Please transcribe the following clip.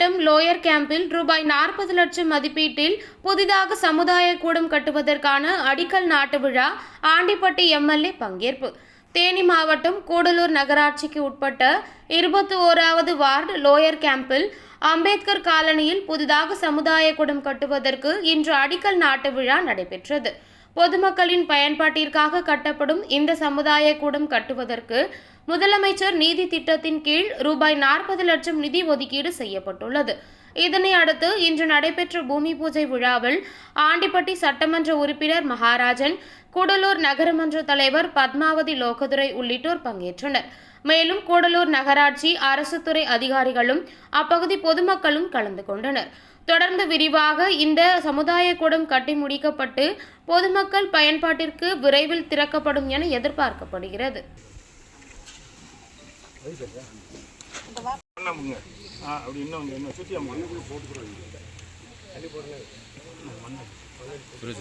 மாவட்டம் லோயர் கேம்பில் ரூபாய் நாற்பது லட்சம் மதிப்பீட்டில் புதிதாக சமுதாய கூடம் கட்டுவதற்கான அடிக்கல் நாட்டு விழா ஆண்டிப்பட்டி எம்எல்ஏ பங்கேற்பு. தேனி மாவட்டம் கூடலூர் நகராட்சிக்கு உட்பட்ட இருபத்தி ஓராவது வார்டு லோயர் கேம்பில் அம்பேத்கர் காலனியில் புதிதாக சமுதாய கூடம் கட்டுவதற்கு இன்று அடிக்கல் நாட்டு விழா நடைபெற்றது. பொதுமக்களின் பயன்பாட்டிற்காக கட்டப்படும் இந்த சமுதாய கூடம் கட்டுவதற்கு முதலமைச்சர் நீதி திட்டத்தின் கீழ் ரூபாய் நாற்பது லட்சம் நிதி ஒதுக்கீடு செய்யப்பட்டுள்ளது. இதனை அடுத்து இன்று நடைபெற்ற பூமி பூஜை விழாவில் ஆண்டிப்பட்டி சட்டமன்ற உறுப்பினர் மகாராஜன் கூடலூர் நகரமன்ற தலைவர் பத்மாவதி லோகதுரை உள்ளிட்டோர் பங்கேற்றனர். மேலும் கூடலூர் நகராட்சி அரசு துறை அதிகாரிகளும் அப்பகுதி பொதுமக்களும் கலந்து கொண்டனர். தொடர்ந்து விரிவாக இந்த சமுதாய கூடம் கட்டி முடிக்கப்பட்டு பொதுமக்கள் பயன்பாட்டிற்கு விரைவில் திறக்கப்படும் என எதிர்பார்க்கப்படுகிறது. அமுங்க ஆ அப்படி இன்னும் இன்னும் சுற்றி அமுங்க